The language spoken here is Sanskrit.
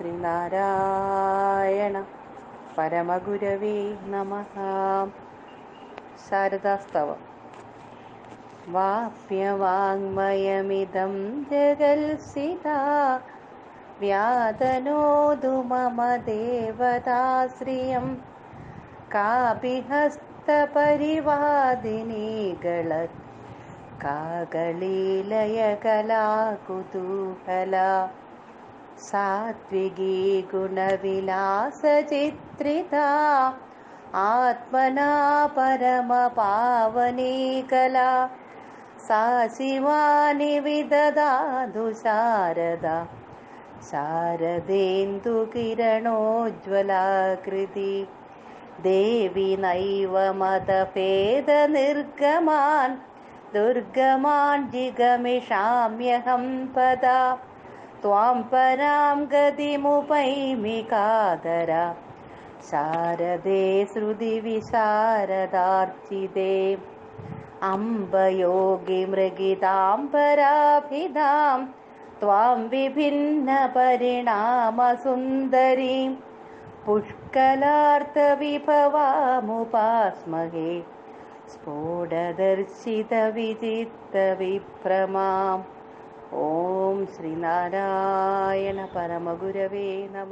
श्रीनारायण परमगुरवे नमः। शारदास्तव। वाप्यवाङ्मयमिदं जगल्सिता व्यादनोदु मम देवताश्रियं। कापि हस्तपरिवादिनी कापि कागलीलयकला कुतूहला सात्विकी गुणविलासचित्रिता आत्मना परमपावनी कला सा शिवानि विददातु शारदा शारदेन्दुकिरणोज्ज्वलाकृति देवि नैव मदभेदनिर्गमान् दुर्गमान् जिगमिषाम्यहं पदा त्वां परां गतिमुपैमि कादरा। शारदे श्रुतिविशारदार्चिते अम्बयोगिमृगिताम्बराभिधां त्वां विभिन्नपरिणामसुन्दरीं। पुष्कलार्थविभवामुपास्महे। स्फोटदर्शितविचित्तविभ्रमाम् ॐ श्रीनारायण परमगुरवे नमः